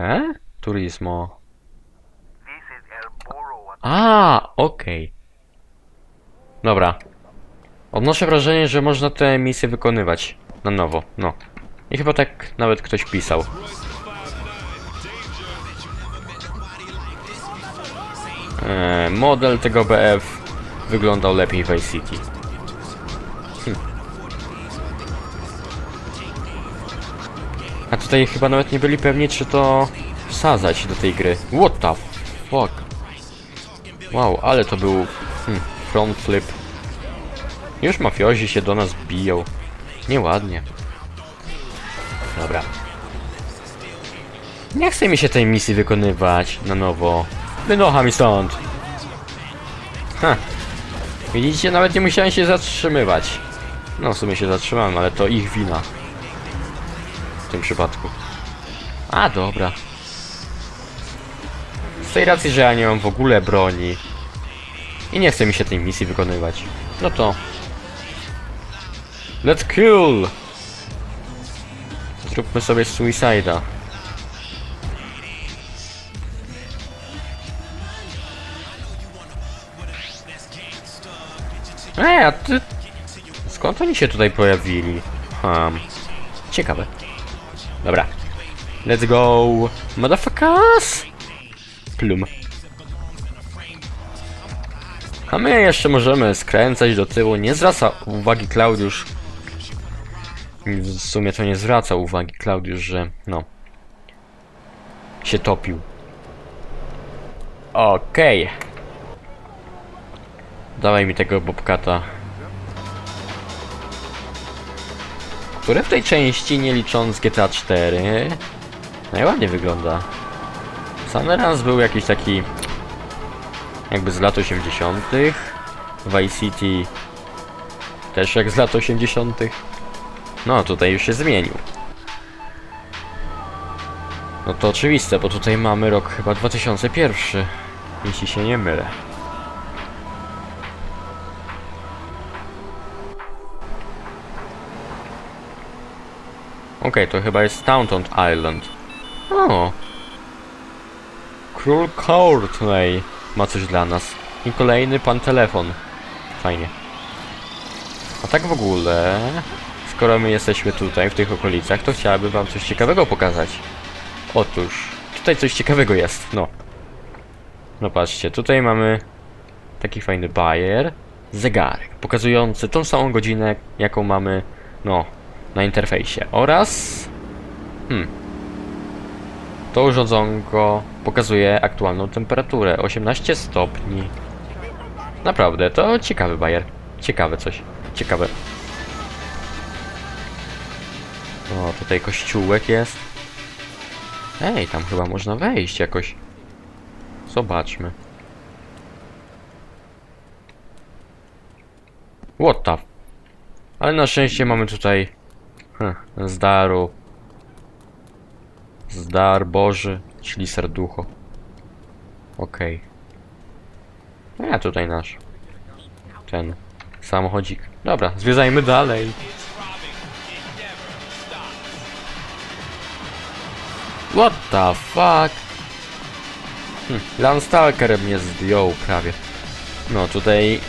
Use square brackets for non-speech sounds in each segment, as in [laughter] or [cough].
E? Turismo. A, okej. Dobra. Odnoszę wrażenie, że można te misje wykonywać na nowo, no. I chyba tak nawet ktoś pisał. E, model tego BF wyglądał lepiej w Vice City. A tutaj chyba nawet nie byli pewni, czy to wsadzać do tej gry. What the fuck? Wow, ale to był hmm, front flip. Już mafiozi się do nas biją. Nieładnie. Dobra. Nie chce mi się tej misji wykonywać na nowo. Wynocha mi stąd. Ha. Widzicie, nawet nie musiałem się zatrzymywać. No, w sumie się zatrzymałem, ale to ich wina. W tym przypadku. A, dobra. Z tej racji, że ja nie mam w ogóle broni i nie chce mi się tej misji wykonywać, no to... Let's kill! Zróbmy sobie suicide'a. Ej, a ty... Skąd oni się tutaj pojawili? Hmm. Ciekawe. Dobra. Let's go, motherfuckers! Plum. A my jeszcze możemy skręcać do tyłu. Nie zwraca uwagi Klaudiusz. W sumie to nie zwraca uwagi Klaudiusz, że no. Się topił. Okej. Dawaj mi tego Bobcata. Które w tej części, nie licząc GTA 4, najładniej wygląda. Raz był jakiś taki jakby z lat 80. Vice City też jak z lat 80. No tutaj już się zmienił. No to oczywiste, bo tutaj mamy rok chyba 2001, jeśli się nie mylę. Okej, to chyba jest Staunton Island. O, Król Courtney ma coś dla nas. I kolejny pan telefon. Fajnie. A tak w ogóle, skoro my jesteśmy tutaj, w tych okolicach, to chciałabym wam coś ciekawego pokazać. Otóż, tutaj coś ciekawego jest, no. No patrzcie, tutaj mamy taki fajny bajer, zegarek, pokazujący tą samą godzinę, jaką mamy, no, na interfejsie. Oraz... Hmm, to urządzonko pokazuje aktualną temperaturę 18 stopni. Naprawdę, to ciekawy bajer. Ciekawe coś. Ciekawe. O, tutaj kościółek jest. Ej, tam chyba można wejść jakoś. Zobaczmy. What the... Ale na szczęście mamy tutaj... Hm, z daru Zdar Boży, czyli serducho. Okej. No ja tutaj nasz. Ten samochodzik. Dobra, zwiedzajmy dalej. What the fuck? Hm, Landstalker mnie zdjął prawie. No tutaj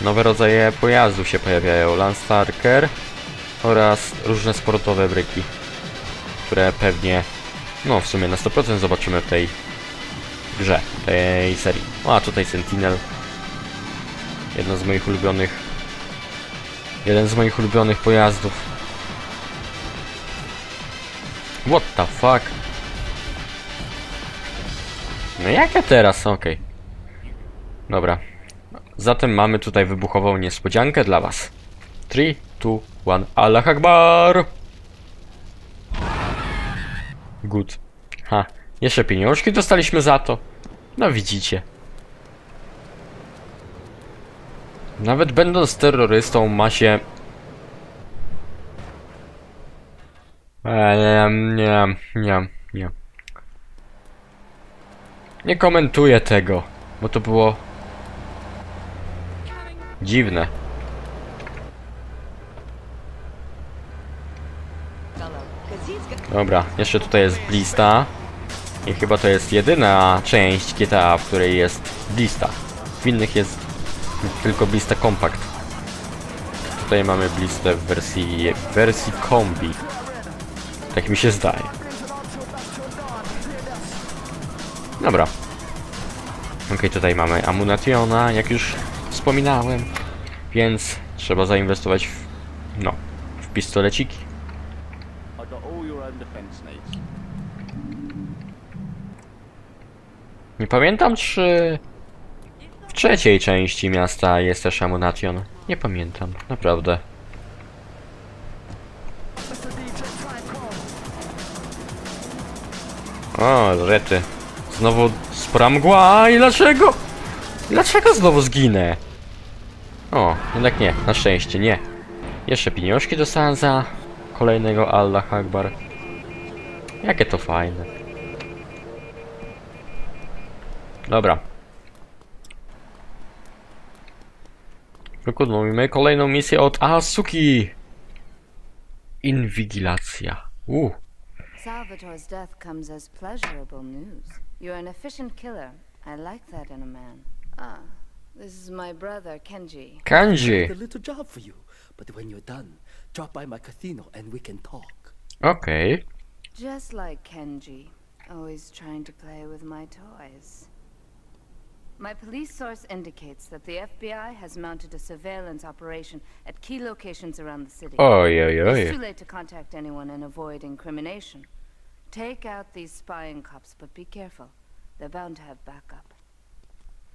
nowe rodzaje pojazdów się pojawiają. Landstalker oraz różne sportowe bryki które pewnie, no w sumie na 100% zobaczymy w tej grze, tej serii. O, a tutaj Sentinel. Jedno z moich ulubionych, jeden z moich ulubionych pojazdów. What the fuck? No jak ja teraz? Okej. Dobra. Zatem mamy tutaj wybuchową niespodziankę dla was. 3, 2, 1, Allah Akbar! Good. Ha, jeszcze pieniążki dostaliśmy za to. No widzicie. Nawet będąc terrorystą ma się... Eee, nie, nie, nie. Nie komentuję tego, bo to było... Dziwne. Dobra, jeszcze tutaj jest blista. I chyba to jest jedyna część GTA, w której jest blista. W innych jest tylko blista kompakt. Tutaj mamy blistę w wersji, wersji kombi. Tak mi się zdaje. Dobra. Okej, tutaj mamy Amunationa, jak już wspominałem. Więc trzeba zainwestować w, no, w pistoleciki. Nie pamiętam, czy w trzeciej części miasta jest też Amunation. Nie pamiętam, naprawdę. O, rety. Znowu spora mgła i dlaczego? Dlaczego znowu zginę? O, jednak nie, na szczęście nie. Jeszcze pieniążki dostałem za kolejnego Allah Akbar. Jakie to fajne. Dobra. Wykonujmy kolejną misję od Asuki. Inwigilacja. Uh. Salvatore's death comes as pleasurable news. You're an efficient killer. I like that in a man. Ah, this is my brother, Kenji. Kanji. a little job for you. But when you're done, drop by my casino and we can talk. Okej. Just like Kenji, always trying to play with my toys. My police source indicates that the FBI has mounted a surveillance operation at key locations around the city. Oh, yeah, yeah, oh, yeah. It's too late to contact anyone and avoid incrimination. Take out these spying cops, but be careful. They're bound to have backup.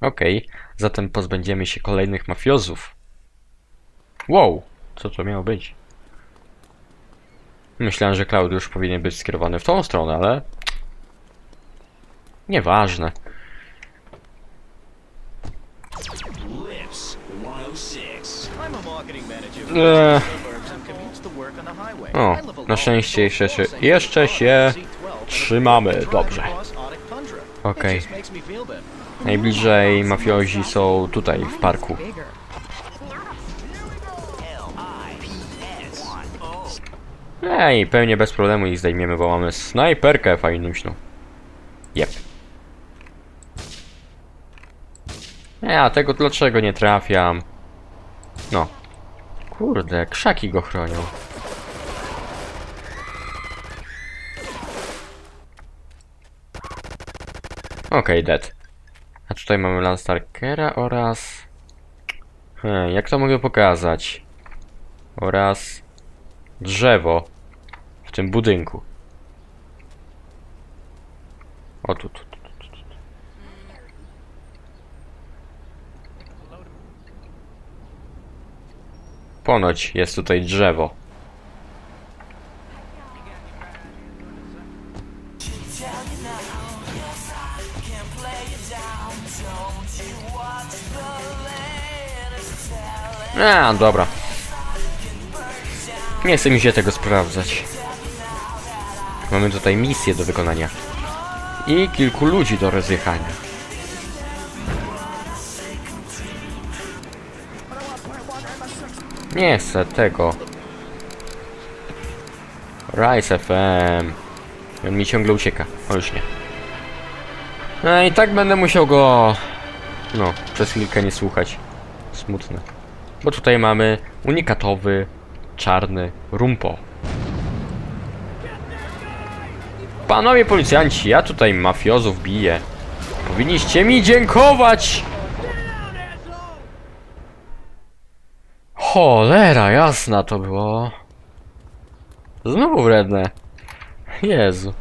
Okej. Zatem pozbędziemy się kolejnych mafiozów. Wow. Co to miało być? Myślałem, że Klaudiusz powinien być skierowany w tą stronę, ale... Nieważne. Lips 106. I'm a marketing manager for Eee. O, na szczęście jeszcze się, jeszcze się C12 trzymamy. Dobrze. Okej. better. Najbliżej mafiozi są tutaj, w parku. Ej, pewnie bez problemu ich zdejmiemy, bo mamy snajperkę fajnuśną. Jep. Nie, a tego dlaczego nie trafiam? No. Kurde, krzaki go chronią. Okej, dead. A tutaj mamy Landstarkera oraz... Hmm, jak to mogę pokazać? Oraz... Drzewo. W tym budynku. O tu, tu, tu, tu, tu. Ponoć jest tutaj drzewo. A, dobra. Nie chce mi się tego sprawdzać. Mamy tutaj misję do wykonania. I kilku ludzi do rozjechania. Nie chcę tego. Rise FM. On mi ciągle ucieka. O już nie. No i tak będę musiał go... No, przez chwilkę nie słuchać. Smutne. Bo tutaj mamy unikatowy, czarny rumpo. Panowie policjanci, ja tutaj mafiozów biję. Powinniście mi dziękować! Cholera, jasna to było. Znowu wredne. Jezu.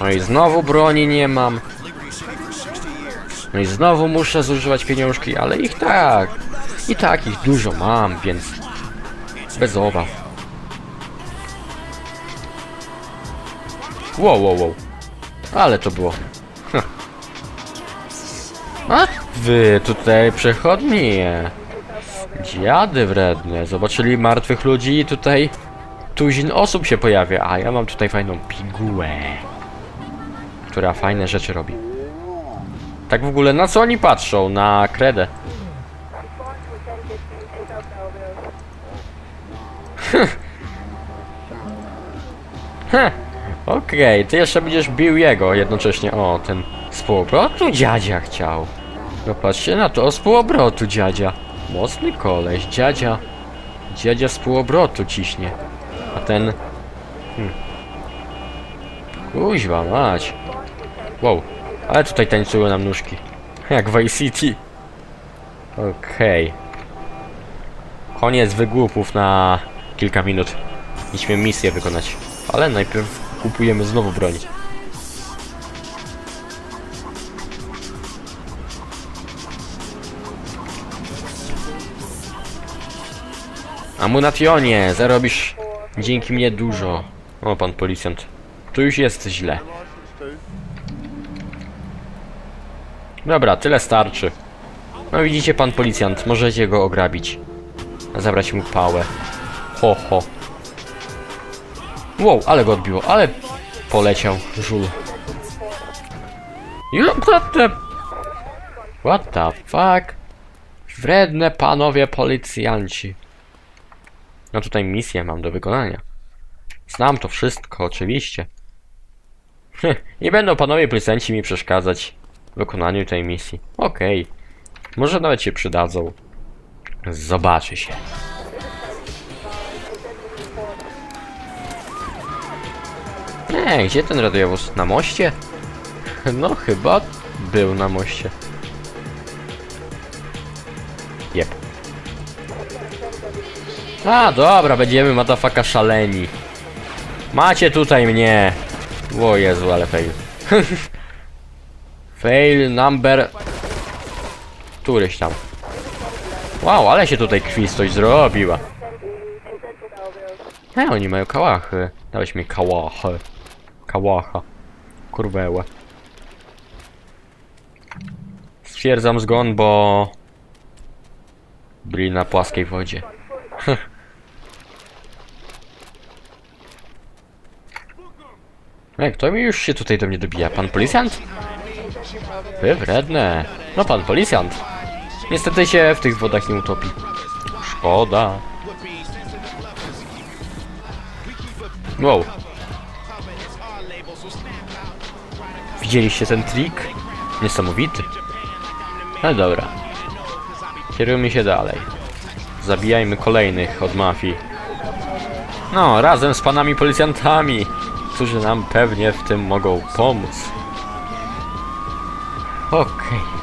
No i znowu broni nie mam. No i znowu muszę zużywać pieniążki, ale ich tak. I tak ich dużo mam, więc bez obaw. Wow, wow, wow. Ale to było. Hm. A wy tutaj przechodnie. Dziady wredne. Zobaczyli martwych ludzi i tutaj tuzin osób się pojawia, a ja mam tutaj fajną pigułę która fajne rzeczy robi. Tak w ogóle, na co oni patrzą? Na kredę. Heh, [laughs] Okej, ty jeszcze będziesz bił jego jednocześnie. O, ten z półobrotu dziadzia chciał. No patrzcie na to, z półobrotu dziadzia. Mocny koleś, dziadzia. Dziadzia z półobrotu ciśnie. A ten... Hmm. Kuźwa mać. Wow, ale tutaj tańczyły nam nóżki. Jak w City. Okej. Koniec wygłupów na kilka minut. Idźmy misję wykonać. Ale najpierw kupujemy znowu broń. Amunationie, zarobisz dzięki mnie dużo. O, pan policjant. Tu już jest źle. Dobra, tyle starczy. No widzicie, pan policjant, możecie go ograbić. Zabrać mu pałę. Ho, ho. Wow, ale go odbiło, ale poleciał żul. You what the... What the fuck? Wredne panowie policjanci. No tutaj misję mam do wykonania. Znam to wszystko, oczywiście. [laughs] Nie będą panowie policjanci mi przeszkadzać wykonaniu tej misji. Okej. Może nawet się przydadzą. Zobaczy się. Nie, gdzie ten radiowóz? Na moście? [laughs] No chyba był na moście. Jep. A, dobra, będziemy matafaka szaleni. Macie tutaj mnie. O Jezu, ale fail. [laughs] fail number... Któryś tam. Wow, ale się tutaj krwistość zrobiła. E, oni mają kałachy. Dałeś mi kałachę. Kałacha. Kurwełę. Stwierdzam zgon, bo... Byli na płaskiej wodzie. [laughs] Ej, kto mi już się tutaj do mnie dobija? Pan policjant? Wy wredne. No pan policjant. Niestety się w tych wodach nie utopi. Szkoda. Wow. Widzieliście ten trik? Niesamowity. No dobra. Kierujmy się dalej. Zabijajmy kolejnych od mafii. No, razem z panami policjantami, którzy nam pewnie w tym mogą pomóc. Okej.